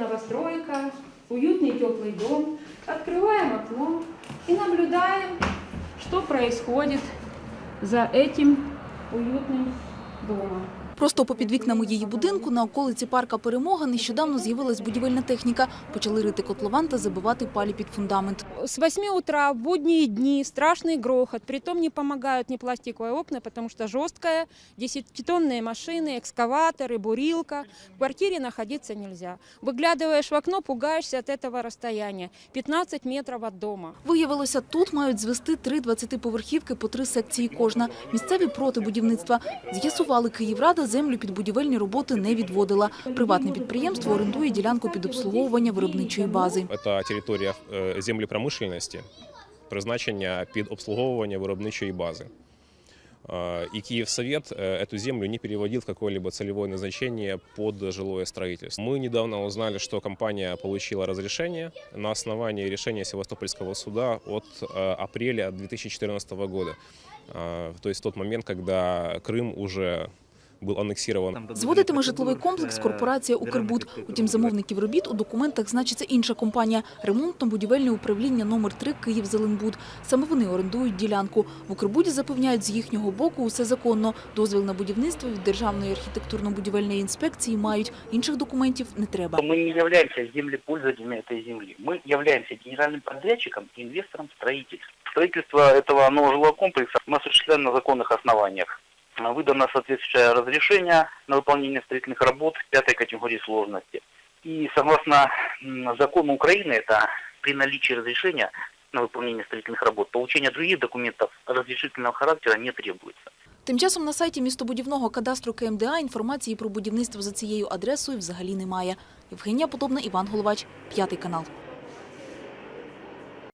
новостройка, уютный теплый дом. Открываем окно и наблюдаем, что происходит за этим уютным домом. Просто попід вікнами її будинку на околиці парка Перемога нещодавно з'явилась будівельна техніка. Почали рити котлован та забивати палі під фундамент. С 8 утра в будние дни страшный грохот. Притом не помогают ни пластиковые окна, потому что жесткая, 10-тонные машины, экскаваторы, бурилка. В квартире находиться нельзя. Выглядываешь в окно, пугаешься от этого расстояния. 15 метров от дома. Виявилося, тут мають звести три 20-поверхівки по три секції кожна. Місцеві проти будівництва. З'ясували, Київрада землю під будівельні роботи не відводила. Приватне підприємство орендує ділянку під обслуговування виробничої бази. Це територія е, землепромишленності, призначення під обслуговування виробничої бази. Е, И Киевсовет э, эту землю не переводил в какое-либо целевое назначение под жилое строительство. Мы недавно узнали, что компания получила разрешение на основании решения Севастопольского суда от э, апреля 2014 года. Э, То есть в тот момент, когда Крым уже был аннексирован Зводитиме житловий комплекс корпорація «Укрбуд». Утім, замовників робіт у документах значиться інша компанія – ремонтно-будівельне управління номер 3 «Київзеленбуд». Саме вони орендують ділянку. В «Укрбуді» запевняють, з їхнього боку усе законно. Дозвіл на будівництво від Державної архітектурно-будівельної інспекції мають. Інших документів не треба. Мы не являемся землепользователями этой земли. Мы являемся генеральным подрядчиком и инвестором строительства. Строительство этого нового жилого комплекса мы осуществляем на законных основаниях. Выдано соответствующее разрешение на выполнение строительных работ пятой категории сложности. И согласно м, закону Украины, это при наличии разрешения на выполнение строительных работ, получение других документов разрешительного характера не требуется. Тим часом на сайті містобудівного кадастру КМДА інформації про будівництво за цією адресою взагалі немає. Євгенія Подобна, Іван Головач, П'ятий канал.